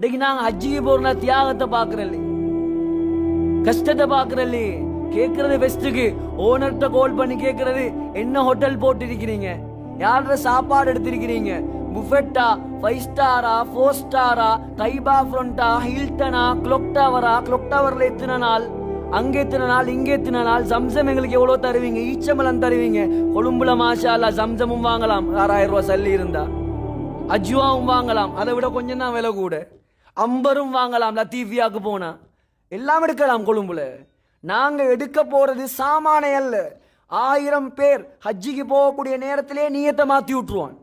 இன்னைக்கு நாங்க அஜிக்கு போறோம்னா தியாகத்தை பாக்குறல்ல கஷ்டத்தை பாக்குறல்ல கேக்குறது பெஸ்ட்டுக்கு ஓனர்கிட்ட கால் பண்ணி கேக்குறது என்ன ஹோட்டல் போட்டு இருக்கிறீங்க யாரோட சாப்பாடு எடுத்திருக்கிறீங்க? புஃபெட்டா ஃபைவ் ஸ்டாரா ஃபோர் ஸ்டாரா கைபா ஃப்ரண்டா ஹில்டனா கிளொக் டவரா கிளொக் டவர்ல எத்தனை நாள்? அங்கே எத்தனை நாள்? இங்கே எத்தனை நாள்? சம்சம் எங்களுக்கு எவ்வளவு தருவீங்க? ஈச்சமலம் தருவீங்க? கொழும்புல மாஷா அல்லா ஜம்சமும் வாங்கலாம். ஆறாயிரம் ரூபாய் சல்லி இருந்தா. அஜ்வாவும் வாங்கலாம். அதை விட கொஞ்சம் தான் விலை கூட. அம்பரும் வாங்கலாம் லத்தீஃபியாக்கு போனால் எல்லாம் எடுக்கலாம் கொழும்புல. நாங்கள் எடுக்க போகிறது சாமானை அல்ல. ஆயிரம் பேர் ஹஜ்ஜிக்கு போகக்கூடிய நேரத்திலே நீயத்தை மாற்றி விட்ருவான்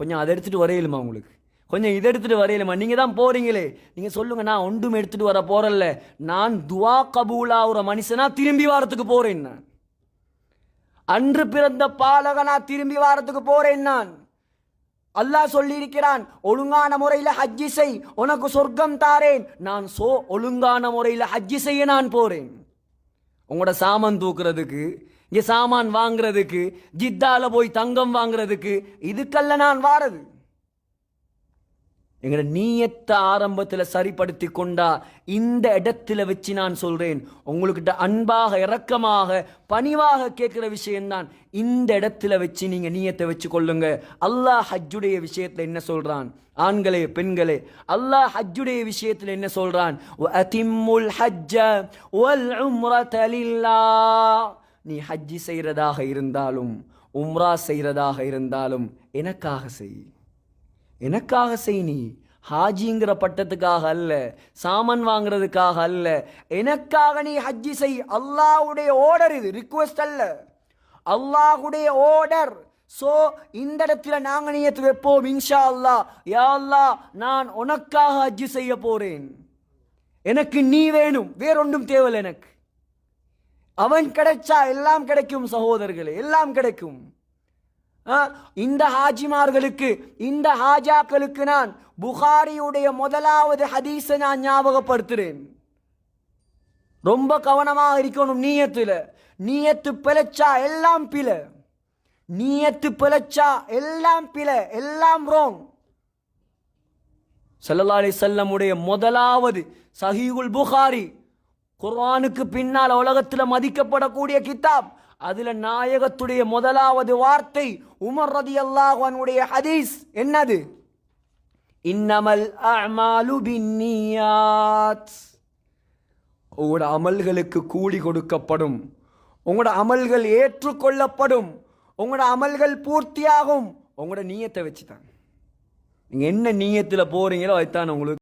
கொஞ்சம் அதை எடுத்துகிட்டு வரையிலுமா உங்களுக்கு? கொஞ்சம் இதை எடுத்துகிட்டு வரையிலுமா? நீங்கள் தான் போகிறீங்களே நீங்கள் சொல்லுங்கள் நான் ஒன்றும் எடுத்துகிட்டு வர போகிறல்ல நான் துவா கபூலாகிற மனுஷனா திரும்பி வாரத்துக்கு போகிறேன் நான். அன்று பிறந்த பாலகனா திரும்பி வாரத்துக்கு போகிறேன் நான். அல்லாஹ் சொல்லியிருக்கிறான் ஒழுங்கான முறையில் ஹஜ்ஜி செய் உனக்கு சொர்க்கம் தாரேன். நான் சோ ஒழுங்கான முறையில் ஹஜ்ஜி செய்ய நான் போறேன். உங்களோட சாமான் தூக்குறதுக்கு இங்கே சாமான் வாங்குறதுக்கு ஜித்தால போய் தங்கம் வாங்குறதுக்கு இதுக்கல்ல நான் வாரது. எங்களோட நீயத்தை ஆரம்பத்தில் சரிப்படுத்தி கொண்டா இந்த இடத்துல வச்சு நான் சொல்கிறேன் உங்களுக்கிட்ட அன்பாக இரக்கமாக பணிவாக கேட்குற விஷயம்தான். இந்த இடத்துல வச்சு நீங்கள் நீயத்தை வச்சு கொள்ளுங்க. அல்லாஹ் ஹஜ்ஜுடைய விஷயத்துல என்ன சொல்கிறான் ஆண்களே பெண்களே அல்லாஹ் ஹஜ்ஜுடைய விஷயத்தில் என்ன சொல்கிறான் "வஅதிம்முல் ஹஜ்ஜ நீ ஹஜ்ஜி செய்கிறதாக இருந்தாலும் உம்ரா செய்கிறதாக இருந்தாலும் எனக்காக செய். எனக்காக செய் நீ. ஹாஜிங்கிற பட்டத்துக்காக அல்ல சாமான் வாங்குறதுக்காக அல்ல. எனக்காக நீ ஹஜ்ஜி செய். அல்லாஹுடைய ஓர்டர் இது ரிக்வெஸ்ட் அல்ல. அல்லாஹுடைய ஓர்டர் ஸோ இந்த இடத்துல நீ எடுத்து வைப்போம் இன்ஷா அல்லாஹ் யா அல்லா நான் உனக்காக ஹஜ்ஜி செய்ய போகிறேன் எனக்கு நீ வேணும். வேறொன்றும் தேவையில்லை எனக்கு. அவன் கிடைச்சா எல்லாம் கிடைக்கும் சகோதரர்களே எல்லாம் கிடைக்கும். இந்த ஹாஜிமார்களுக்கு இந்த ஹாஜாக்களுக்கு நான் புகாரியுடைய முதலாவது ஹதீஸை நான் ஞாபகப்படுத்துறேன். ரொம்ப கவனமாக இருக்கணும் நீயத்துல. நீயத்து பிழைச்சா எல்லாம் பிழை. நீயத்து பிழைச்சா எல்லாம் பிழை எல்லாம் ரோங் ஸல்லல்லாஹு அலி செல்லமுடைய முதலாவது சஹீகுல் புகாரி குர்ஆனுக்கு பின்னால் உலகத்தில் மதிக்கப்படக்கூடிய கிதாப். அதுல நாயகத்துடைய முதலாவது வார்த்தை உமர் ரதி அன்ஹுடைய ஹதீஸ். என்னது? இன்னமல் அமாலு பின்னியாத். உங்களோட அமல்களுக்கு கூலி கொடுக்கப்படும். உங்களோட அமல்கள் ஏற்றுக்கொள்ளப்படும். உங்களோட அமல்கள் பூர்த்தியாகும். உங்களோட நீயத்தை வச்சு தான் நீங்கள் என்ன நீயத்தில் போகிறீங்களோ அதுதான் உங்களுக்கு